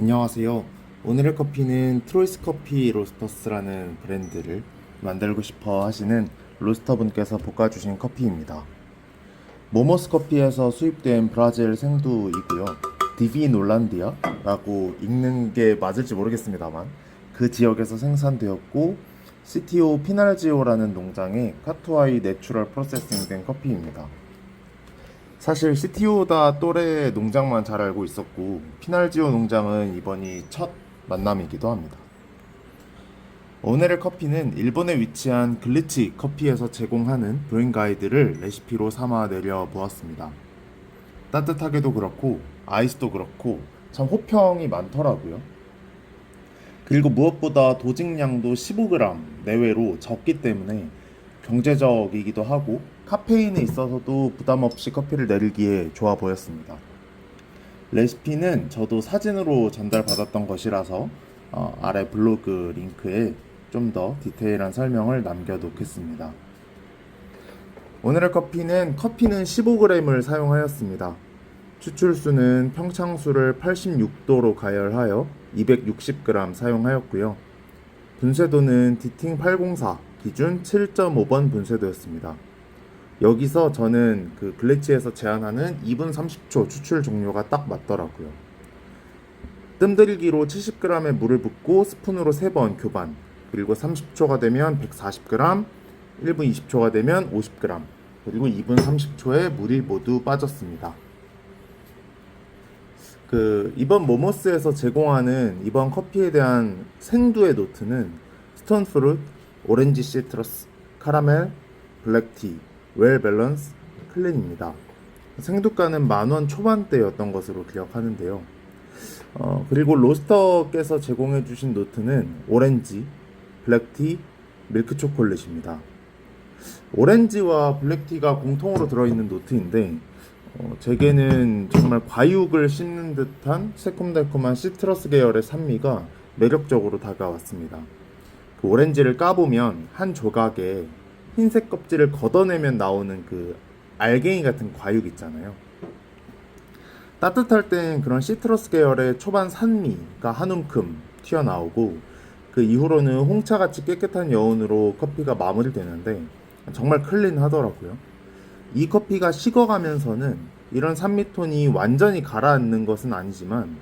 안녕하세요. 오늘의 커피는 트로이스 커피 로스터스라는 브랜드를 만들고 싶어 하시는 로스터분께서 볶아주신 커피입니다. 모모스 커피에서 수입된 브라질 생두이고요. 디비 놀란디아라고 읽는 게 맞을지 모르겠습니다만 그 지역에서 생산되었고 CTO 피날지오라는 농장의 카투아이 내추럴 프로세싱된 커피입니다. 사실 CTO다 또래 농장만 잘 알고 있었고 피날지오 농장은 이번이 첫 만남이기도 합니다. 오늘의 커피는 일본에 위치한 글리치 커피에서 제공하는 브랜 가이드를 레시피로 삼아 내려 보았습니다. 따뜻하게도 그렇고 아이스도 그렇고 참 호평이 많더라고요. 그리고 무엇보다 도직량도 15g 내외로 적기 때문에 경제적이기도 하고 카페인에 있어서도 부담 없이 커피를 내리기에 좋아 보였습니다. 레시피는 저도 사진으로 전달받았던 것이라서 어, 아래 블로그 링크에 좀 더 디테일한 설명을 남겨놓겠습니다. 오늘의 커피는 커피는 15g을 사용하였습니다. 추출수는 평창수를 86도로 가열하여 260g 사용하였고요. 분쇄도는 디팅 804 기준 7.5번 분쇄도였습니다. 여기서 저는 그 글리치에서 제한하는 2분 30초 추출 종료가 딱 맞더라고요. 뜸들이기로 70g의 물을 붓고 스푼으로 3번 교반, 그리고 30초가 되면 140g, 1분 20초가 되면 50g, 그리고 2분 30초에 물이 모두 빠졌습니다. 그 이번 모모스에서 제공하는 이번 커피에 대한 생두의 노트는 스톤 프루트, 오렌지 시트러스, 카라멜, 블랙티, 웰 밸런스, 클린입니다. 생두가는 만원 초반대였던 것으로 기억하는데요. 어, 그리고 로스터께서 제공해주신 노트는 오렌지, 블랙티, 밀크 초콜릿입니다. 오렌지와 블랙티가 공통으로 들어있는 노트인데 어, 제게는 정말 과육을 씹는 듯한 새콤달콤한 시트러스 계열의 산미가 매력적으로 다가왔습니다. 그 오렌지를 까보면 한 조각에 흰색 껍질을 걷어내면 나오는 그 알갱이 같은 과육 있잖아요. 따뜻할 땐 그런 시트러스 계열의 초반 산미가 한 움큼 튀어나오고 그 이후로는 홍차같이 깨끗한 여운으로 커피가 마무리되는데 정말 클린하더라고요. 이 커피가 식어가면서는 이런 산미톤이 완전히 가라앉는 것은 아니지만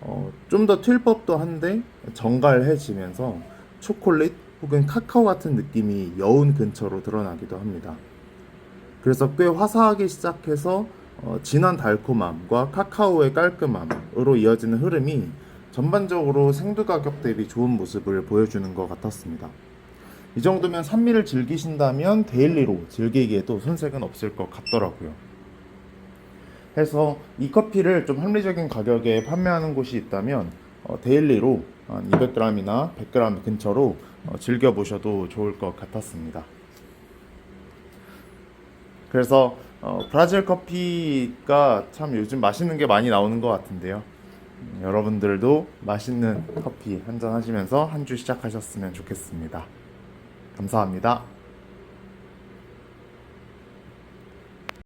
어, 좀 더 튈 법도 한데 정갈해지면서 초콜릿 혹은 카카오 같은 느낌이 여운 근처로 드러나기도 합니다. 그래서 꽤 화사하게 시작해서 어, 진한 달콤함과 카카오의 깔끔함으로 이어지는 흐름이 전반적으로 생두 가격 대비 좋은 모습을 보여주는 것 같았습니다. 이 정도면 산미를 즐기신다면 데일리로 즐기기에도 손색은 없을 것 같더라고요. 해서 이 커피를 좀 합리적인 가격에 판매하는 곳이 있다면 어, 데일리로 한 200g이나 100g 근처로 어, 즐겨 보셔도 좋을 것 같았습니다. 그래서 어, 브라질 커피가 참 요즘 맛있는 게 많이 나오는 것 같은데요. 음, 여러분들도 맛있는 커피 한 잔 하시면서 한 주 시작하셨으면 좋겠습니다. 감사합니다.